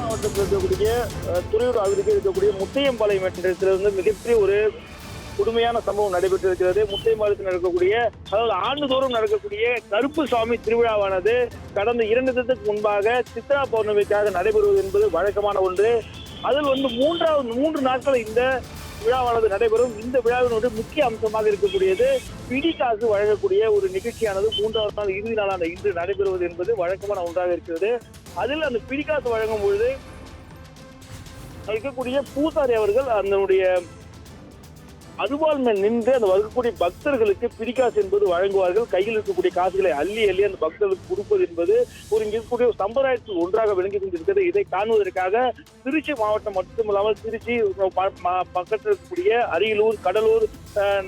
மாவட்டத்தில் இருக்கக்கூடிய துறையூர் அருகே இருக்கக்கூடிய முத்தையம்பாளையம் என்ற இடத்துல மிகப்பெரிய ஒரு கொடுமையான சம்பவம் நடைபெற்றிருக்கிறது. முத்தையம்பாளையத்தில் நடக்கக்கூடிய அதாவது ஆண்டுதோறும் நடக்கக்கூடிய கருப்பு சுவாமி திருவிழாவானது கடந்த இரண்டு தினத்துக்கு முன்பாக சித்ரா பௌர்ணமிக்காக நடைபெறுவது என்பது வழக்கமான ஒன்று. அதில் வந்து மூன்றாவது மூன்று நாட்கள் இந்த விழாவானது நடைபெறும். இந்த விழாவினுடைய முக்கிய அம்சமாக இருக்கக்கூடியது பிடிகாசு வழங்கக்கூடிய ஒரு நிகழ்ச்சியானது மூன்றாவது நாள் இறுதி நாளான இன்று நடைபெறுவது என்பது வழக்கமான ஒன்றாக இருக்கிறது. அதில் அந்த பிடிகாசு வழங்கும் பொழுது இருக்கக்கூடிய பூசாரி அவர்கள் அதனுடைய அதுவால் மேல் நின்று அந்த வரக்கூடிய பக்தர்களுக்கு பிடிக்காசு என்பது வழங்குவார்கள். கையில் இருக்கக்கூடிய காசுகளை அள்ளி அள்ளி அந்த பக்தர்களுக்கு கொடுப்பது என்பது ஒரு இங்கே இருக்கக்கூடிய சம்பிரதாயத்தில் ஒன்றாக விளங்கி கொண்டிருக்கிறது. இதை காணுவதற்காக திருச்சி மாவட்டம் மட்டுமில்லாமல் திருச்சி ப- பக்கத்தில் இருக்கக்கூடிய அரியலூர் கடலூர்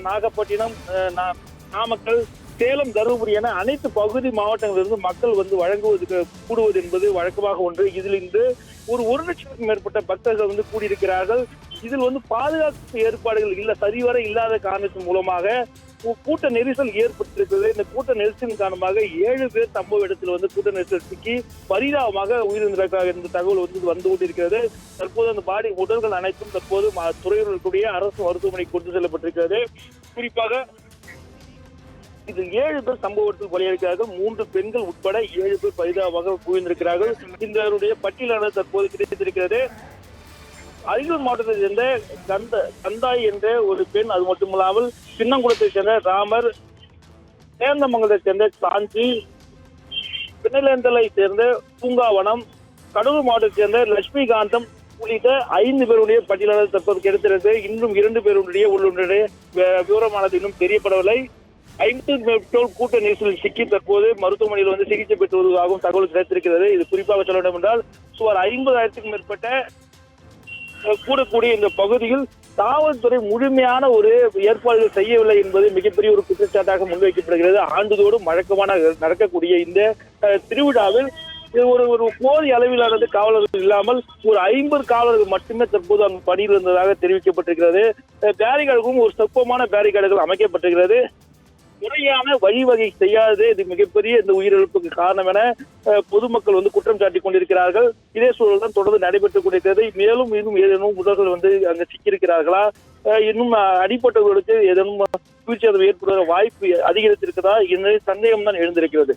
நாகப்பட்டினம் நா- நாமக்கல் சேலம் தருமபுரி என அனைத்து பகுதி மாவட்டங்களிலிருந்து மக்கள் வந்து வழங்குவதற்கு கூடுவது என்பது வழக்கமாக ஒன்று. இதில் இன்று ஒரு ஒரு லட்சத்துக்கும் மேற்பட்ட பக்தர்கள் வந்து கூடியிருக்கிறார்கள். இதில் வந்து பாதுகாப்பு ஏற்பாடுகள் இல்ல சரிவர இல்லாத காரணத்தின் மூலமாக கூட்ட நெரிசல் ஏற்பட்டிருக்கிறது. இந்த கூட்ட நெரிசலின் காரணமாக ஏழு பேர் சம்பவ இடத்தில் வந்து கூட்ட நெரிசல் சிக்கி பரிதாபமாக உயிரிழந்திருக்கிறார்கள் என்ற தகவல் வந்து வந்து கொண்டிருக்கிறது. தற்போது அந்த பாடி உடல்கள் அனைத்தும் தற்போது ம- இருக்கக்கூடிய அரசு மருத்துவமனைக்கு கொண்டு செல்லப்பட்டிருக்கிறது. குறிப்பாக இது ஏழு பேர் சம்பவத்தில் பலியிருக்கிறார்கள் மூன்று பெண்கள் உட்பட ஏழு பேர் பரிதாபமாக குவிந்திருக்கிறார்கள் இந்த பட்டியலானது தற்போது கிடைத்திருக்கிறது. அரியலூர் மாவட்டத்தை சேர்ந்த கந்த கந்தாய் என்ற ஒரு பெண் அது மட்டுமில்லாமல் சின்னங்குளத்தை சேர்ந்த ராமர் சேந்தமங்கலத்தை சேர்ந்த சாஞ்சி பின்னலேந்தலை சேர்ந்த பூங்காவனம் கடலூர் மாவட்டத்தை சேர்ந்த லட்சுமிகாந்தம் உள்ளிட்ட ஐந்து பேருடைய பட்டியலாளர் தற்போது கிடைத்திருந்தது இன்னும் இரண்டு பேருடைய உள்ளுடைய விவரமானது இன்னும் தெரியப்படவில்லை. ஐந்து பெட்ரோல் கூட்ட நெரிசலில் சிக்கி தற்போது மருத்துவமனையில் வந்து சிகிச்சை பெற்று வருவதாகவும் தகவல் கிடைத்திருக்கிறது. இது குறிப்பாக சொல்ல வேண்டும் என்றால் சுமார் ஐம்பதாயிரத்துக்கும் மேற்பட்ட கூடக்கூடிய இந்த பகுதியில் காவல்துறை முழுமையான ஒரு ஏற்பாடுகள் செய்யவில்லை என்பது மிகப்பெரிய ஒரு குற்றச்சாட்டாக முன்வைக்கப்படுகிறது. ஆண்டுதோறும் வழக்கமான நடக்கக்கூடிய இந்த திருவிழாவில் இது ஒரு ஒரு போதிய அளவிலானது காவலர்கள் இல்லாமல் ஒரு ஐம்பது காவலர்கள் மட்டுமே தற்போது அங்கு பணியில் இருந்ததாக தெரிவிக்கப்பட்டிருக்கிறது. அஹ், பேரிகார்டுக்கும் ஒரு சொற்பமான பேரிகார்டுகள் அமைக்கப்பட்டிருக்கிறது. முறையான வழிவகை செய்யாததே இது மிகப்பெரிய இந்த உயிரிழப்புக்கு காரணம் என பொதுமக்கள் வந்து குற்றம் சாட்டி கொண்டிருக்கிறார்கள். இதே சூழல் தான் தொடர்ந்து நடைபெற்றுக் கொண்டிருக்கிறது மேலும் இன்னும் ஏதேனும் உடல்கள் வந்து அங்க சிக்கியிருக்கிறார்களா? இன்னும் அடிப்பட்டவர்களுக்கு ஏதேனும் வீழ்ச்சி ஏற்படுகிற வாய்ப்பு அதிகரித்திருக்கிறதா என்ற சந்தேகம் தான் எழுந்திருக்கிறது.